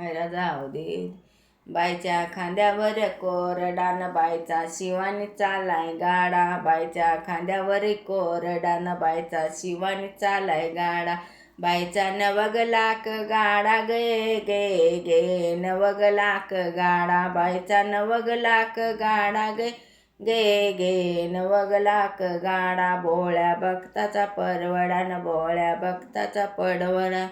आयरा जाऊ दे. बायच्या खांद्यावर कोरडान बायचा शिवानी चालाय गाडा. बायच्या खांद्यावर कोरडान बायचा शिवानी चालाय गाडा. बायचा नवग लाख गाडा गे गे गे नवग लाख गाडा. बायचा नवग लाख गाडा गे गे गे नवग लाख गाडा. भोळ्या भक्ताचा परवडान भोळ्या भक्ताचा पडवडा.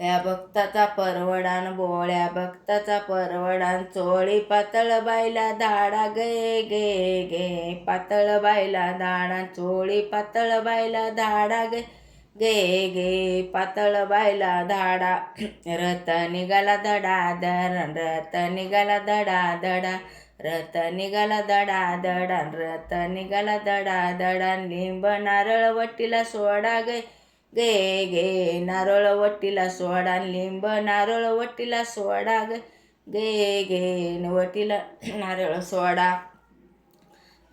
या भक्ताचा परवडान बोळ्या भक्ताचा परवडान चोळी पातळ बायला धाडा गे गे गे. पातळ बायला धाडा चोळी पातळ बायला धाडा गे गे गे. पातळ बायला धाडा. रथ निघाला धडा धरण रथ निघाला धडा धडा. रथ निघाला धडा धडा रथ निघाला धडा धडा. लिंब नारळ वटीला सोडा गे. गे गे नारळ वटीला सोडा लिंब नारळ वटीला सोडा गे. गे गे वटीला नारळ सोडा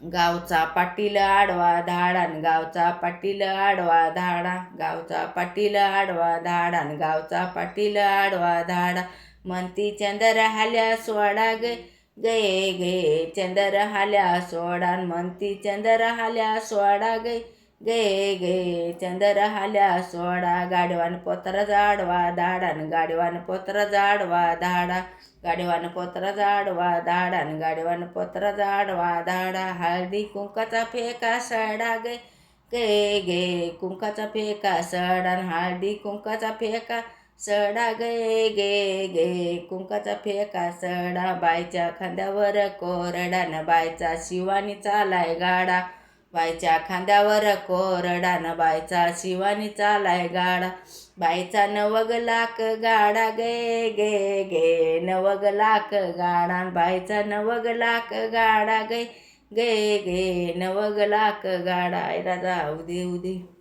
गावचा पाटील आडवा धाडान गावचा पाटील आडवा धाडा. गावचा पाटील आडवा धाडान गावचा पाटील आडवा धाडा. म्हणती चंदर हाल्या सोडा गे. गे गे चंदर हाल्या सोडान म्हणती चंदर हाल्या सोडा गे. गे गे चंदर हाल्या सोडा गाडीवान पोत्र जाडवा धाडान गाडीवान पोत्र जाडवा धाडा गाडीवान पोत्र जाडवा धाडान गाडीवान पोत्र जाडवा धाडा हळदी कुंकाचा फेका सडा गे गे गे कुंकाचा फेका सडान हळदी कुंकाचा फेका सडा गे गे गे कुंकाचा फेका सडा बायच्या खांद्यावर कोरडान बायचा शिवानी चालाय गाडा. बायच्या खांद्यावर कोरडान बायचा शिवानी चालाय गाडा. बायचा नवग लाख गाडा गे गे गे नवग लाख गाडा. बायचा नवग लाख गाडा गे गे गे नवग लाख गाडा. राजा उदी उदी.